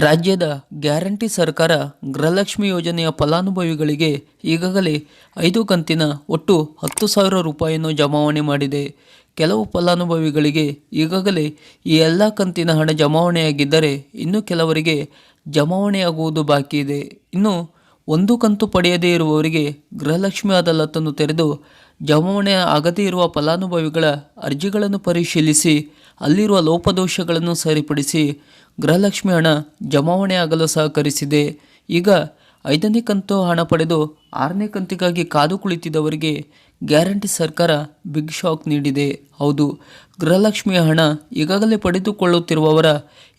ರಾಜ್ಯದ ಗ್ಯಾರಂಟಿ ಸರ್ಕಾರ ಗೃಹಲಕ್ಷ್ಮಿ ಯೋಜನೆಯ ಫಲಾನುಭವಿಗಳಿಗೆ ಈಗಾಗಲೇ ಐದು ಕಂತಿನ ಒಟ್ಟು ಹತ್ತು ಸಾವಿರ ರೂಪಾಯಿಯನ್ನು ಜಮಾವಣೆ ಮಾಡಿದೆ. ಕೆಲವು ಫಲಾನುಭವಿಗಳಿಗೆ ಈಗಾಗಲೇ ಈ ಎಲ್ಲ ಕಂತಿನ ಹಣ ಜಮಾವಣೆಯಾಗಿದ್ದರೆ ಇನ್ನು ಕೆಲವರಿಗೆ ಜಮಾವಣೆಯಾಗುವುದು ಬಾಕಿ ಇದೆ. ಇನ್ನು ಒಂದು ಕಂತು ಪಡೆಯದೇ ಇರುವವರಿಗೆ ಗೃಹಲಕ್ಷ್ಮಿ ಅದಾಲತನ್ನು ತೆರೆದು ಜಮಾವಣೆ ಆಗದೇ ಇರುವ ಫಲಾನುಭವಿಗಳ ಅರ್ಜಿಗಳನ್ನು ಪರಿಶೀಲಿಸಿ ಅಲ್ಲಿರುವ ಲೋಪದೋಷಗಳನ್ನು ಸರಿಪಡಿಸಿ ಗೃಹಲಕ್ಷ್ಮಿ ಹಣ ಜಮಾವಣೆ ಆಗಲು ಸಹಕರಿಸಿದೆ. ಈಗ ಐದನೇ ಕಂತು ಹಣ ಪಡೆದು ಆರನೇ ಕಂತಿಗಾಗಿ ಕಾದು ಕುಳಿತಿದ್ದವರಿಗೆ ಗ್ಯಾರಂಟಿ ಸರ್ಕಾರ ಬಿಗ್ ಶಾಕ್ ನೀಡಿದೆ. ಹೌದು ಗೃಹಲಕ್ಷ್ಮಿಯ ಹಣ ಈಗಾಗಲೇ ಪಡೆದುಕೊಳ್ಳುತ್ತಿರುವವರ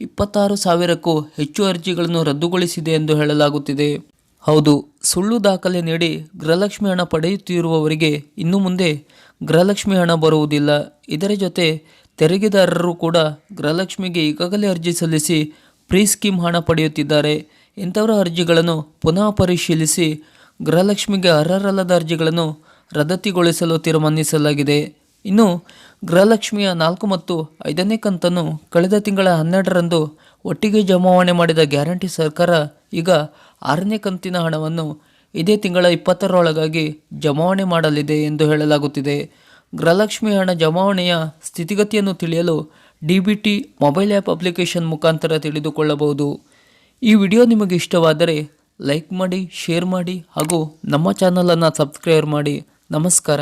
ಇಪ್ಪತ್ತಾರು ಸಾವಿರಕ್ಕೂ ಹೆಚ್ಚು ಅರ್ಜಿಗಳನ್ನು ರದ್ದುಗೊಳಿಸಿದೆ ಎಂದು ಹೇಳಲಾಗುತ್ತಿದೆ. ಹೌದು, ಸುಳ್ಳು ದಾಖಲೆ ನೀಡಿ ಗೃಹಲಕ್ಷ್ಮಿ ಹಣ ಪಡೆಯುತ್ತಿರುವವರಿಗೆ ಇನ್ನು ಮುಂದೆ ಗೃಹಲಕ್ಷ್ಮಿ ಹಣ ಬರುವುದಿಲ್ಲ. ಇದರ ಜೊತೆ ತೆರಿಗೆದಾರರು ಕೂಡ ಗೃಹಲಕ್ಷ್ಮಿಗೆ ಈಗಾಗಲೇ ಅರ್ಜಿ ಸಲ್ಲಿಸಿ ಪ್ರೀ ಸ್ಕೀಮ್ ಹಣ ಪಡೆಯುತ್ತಿದ್ದಾರೆ. ಇಂಥವರ ಅರ್ಜಿಗಳನ್ನು ಪುನಃ ಪರಿಶೀಲಿಸಿ ಗೃಹಲಕ್ಷ್ಮಿಗೆ ಅರ್ಹರಲ್ಲದ ಅರ್ಜಿಗಳನ್ನು ರದ್ದತಿಗೊಳಿಸಲು ತೀರ್ಮಾನಿಸಲಾಗಿದೆ. ಇನ್ನು ಗೃಹಲಕ್ಷ್ಮಿಯ ನಾಲ್ಕು ಮತ್ತು ಐದನೇ ಕಂತನ್ನು ಕಳೆದ ತಿಂಗಳ ಹನ್ನೆರಡರಂದು ಒಟ್ಟಿಗೆ ಜಮಾವಣೆ ಮಾಡಿದ ಗ್ಯಾರಂಟಿ ಸರ್ಕಾರ ಈಗ ಆರನೇ ಕಂತಿನ ಹಣವನ್ನು ಇದೇ ತಿಂಗಳ ಇಪ್ಪತ್ತರೊಳಗಾಗಿ ಜಮಾವಣೆ ಮಾಡಲಿದೆ ಎಂದು ಹೇಳಲಾಗುತ್ತಿದೆ. ಗೃಹಲಕ್ಷ್ಮಿ ಹಣ ಜಮಾವಣೆಯ ಸ್ಥಿತಿಗತಿಯನ್ನು ತಿಳಿಯಲು D B T mobile app application ಮುಖಾಂತರ ತಿಳಿದುಕೊಳ್ಳಬಹುದು. ಈ ವಿಡಿಯೋ ನಿಮಗೆ ಇಷ್ಟವಾದರೆ ಲೈಕ್ ಮಾಡಿ, ಶೇರ್ ಮಾಡಿ ಹಾಗೂ ನಮ್ಮ ಚಾನಲನ್ನು ಸಬ್ಸ್ಕ್ರೈಬ್ ಮಾಡಿ. ನಮಸ್ಕಾರ.